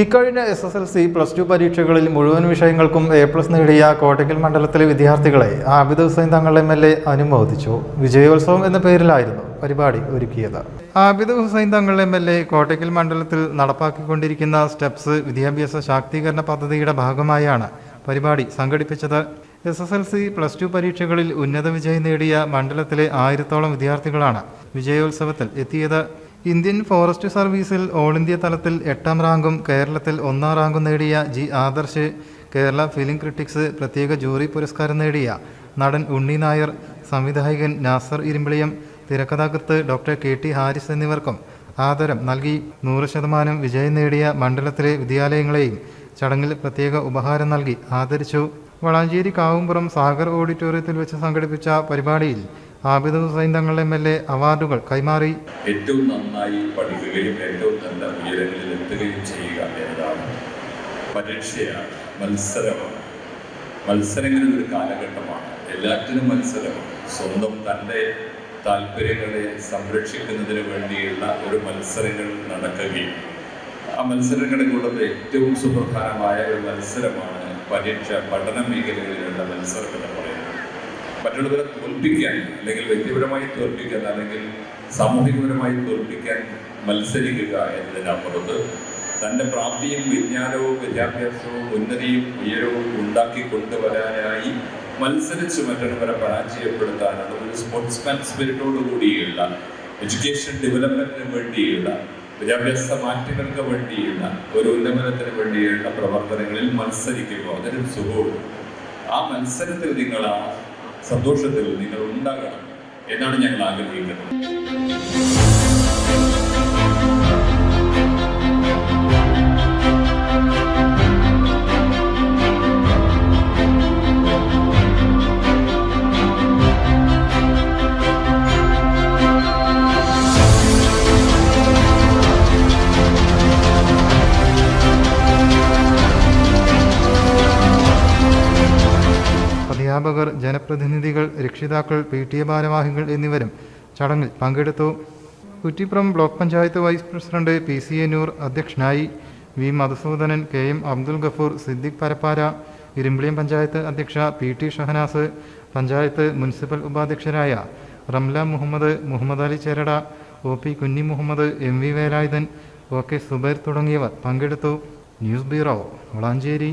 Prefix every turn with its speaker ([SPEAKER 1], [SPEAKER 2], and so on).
[SPEAKER 1] ഇക്കഴിഞ്ഞ S S L C plus two പരീക്ഷകളിൽ മുഴുവൻ വിഷയങ്ങൾക്കും എ പ്ലസ് നേടിയ കോട്ടയ്ക്കൽ മണ്ഡലത്തിലെ വിദ്യാർത്ഥികളെ Abid Hussain Thangal M L A അനുമോദിച്ചു. വിജയോത്സവം എന്ന പേരിലായിരുന്നു പരിപാടി ഒരുക്കിയത്. Abid Hussain Thangal M L A Kottakkal മണ്ഡലത്തിൽ നടപ്പാക്കിക്കൊണ്ടിരിക്കുന്ന സ്റ്റെപ്സ് വിദ്യാഭ്യാസ ശാക്തീകരണ പദ്ധതിയുടെ ഭാഗമായാണ് പരിപാടി സംഘടിപ്പിച്ചത്. S S L C plus two പരീക്ഷകളിൽ ഉന്നത വിജയം നേടിയ മണ്ഡലത്തിലെ ആയിരത്തോളം വിദ്യാർത്ഥികളാണ് വിജയോത്സവത്തിൽ എത്തിയത്. ഇന്ത്യൻ ഫോറസ്റ്റ് സർവീസിൽ ഓൾ ഇന്ത്യ തലത്തിൽ എട്ടാം റാങ്കും കേരളത്തിൽ ഒന്നാം റാങ്കും നേടിയ G Adarsh Kerala film critics പ്രത്യേക ജൂറി പുരസ്കാരം നേടിയ നടൻ ഉണ്ണി നായർ സംവിധായകൻ നാസർ ഇരുമ്പിളിയം തിരക്കഥാകൃത്ത് ഡോക്ടർ കെ ടി ഹാരിസ് എന്നിവർക്കും ആദരം നൽകി. നൂറ് ശതമാനം വിജയം നേടിയ മണ്ഡലത്തിലെ വിദ്യാലയങ്ങളെയും ചടങ്ങിൽ പ്രത്യേക ഉപഹാരം നൽകി ആദരിച്ചു. വളാഞ്ചേരി കാവുംപുറം സാഗർ ഓഡിറ്റോറിയത്തിൽ വെച്ച് സംഘടിപ്പിച്ച പരിപാടിയിൽ Abid Hussain Thangal M L A അവാർഡുകൾ കൈമാറി.
[SPEAKER 2] ഏറ്റവും നന്നായി പഠിക്കുകയും ഏറ്റവും നല്ല ഉയരങ്ങളിൽ എത്തുകയും ചെയ്യുക എന്നതാണ് പരീക്ഷയാണ് മത്സരമാണ് മത്സരങ്ങളിൽ ഒരു കാലഘട്ടമാണ്. എല്ലാറ്റിനും മത്സരമാണ് സ്വന്തം തന്റെ താല്പര്യങ്ങളെ സംരക്ഷിക്കുന്നതിന് വേണ്ടിയുള്ള ഒരു മത്സരങ്ങൾ നടക്കുകയും ആ മത്സരങ്ങളിലുള്ളത് ഏറ്റവും സുപ്രധാനമായ ഒരു മത്സരമാണ് പരീക്ഷ പഠന മേഖലകളിലുള്ള മത്സരം എന്ന് പറയുന്നത്. മറ്റുള്ളവരെ തോൽപ്പിക്കാൻ അല്ലെങ്കിൽ വ്യക്തിപരമായി തോൽപ്പിക്കാൻ അല്ലെങ്കിൽ സാമൂഹികപരമായി തോൽപ്പിക്കാൻ മത്സരിക്കുക എന്നതിനപ്പുറത്ത് തന്റെ പ്രാപ്തിയും വിജ്ഞാനവും വിദ്യാഭ്യാസവും ഉന്നതിയും ഉയരവും ഉണ്ടാക്കി കൊണ്ടുവരാനായി മത്സരിച്ച് മറ്റുള്ളവരെ പരാജയപ്പെടുത്താനുള്ള ഒരു സ്പോർട്സ്മാൻ സ്പിരിറ്റോട് കൂടിയുള്ള എഡ്യൂക്കേഷൻ ഡെവലപ്മെന്റിന് വേണ്ടിയുള്ള വിദ്യാഭ്യാസ മാറ്റങ്ങൾക്ക് വേണ്ടിയുള്ള ഒരു ഉന്നമനത്തിന് വേണ്ടിയുള്ള പ്രവർത്തനങ്ങളിൽ മത്സരിക്കുമ്പോൾ അതിനൊരു സുഖവും ആ മത്സരത്തിൽ നിങ്ങൾ ആ സന്തോഷത്തിൽ നിങ്ങൾ ഉണ്ടാകണം എന്നാണ് ഞങ്ങൾ ആഗ്രഹിക്കുന്നത്.
[SPEAKER 1] അധ്യാപകർ ജനപ്രതിനിധികൾ രക്ഷിതാക്കൾ പി ടി എ ഭാരവാഹികൾ എന്നിവരും ചടങ്ങിൽ പങ്കെടുത്തു. Kuttippuram block panchayat vice president P C A Noor അധ്യക്ഷനായി V Madhusoodanan K M Abdul Gafoor Siddique Parappara Irimbiliyam panchayat അധ്യക്ഷ P T Shahanas panchayat municipal ഉപാധ്യക്ഷരായ Ramla Muhammad Muhammad Ali Cherada O P Kunhi Muhammad M V Velayudhan O K Zubair തുടങ്ങിയവർ പങ്കെടുത്തു. News bureau Valanchery.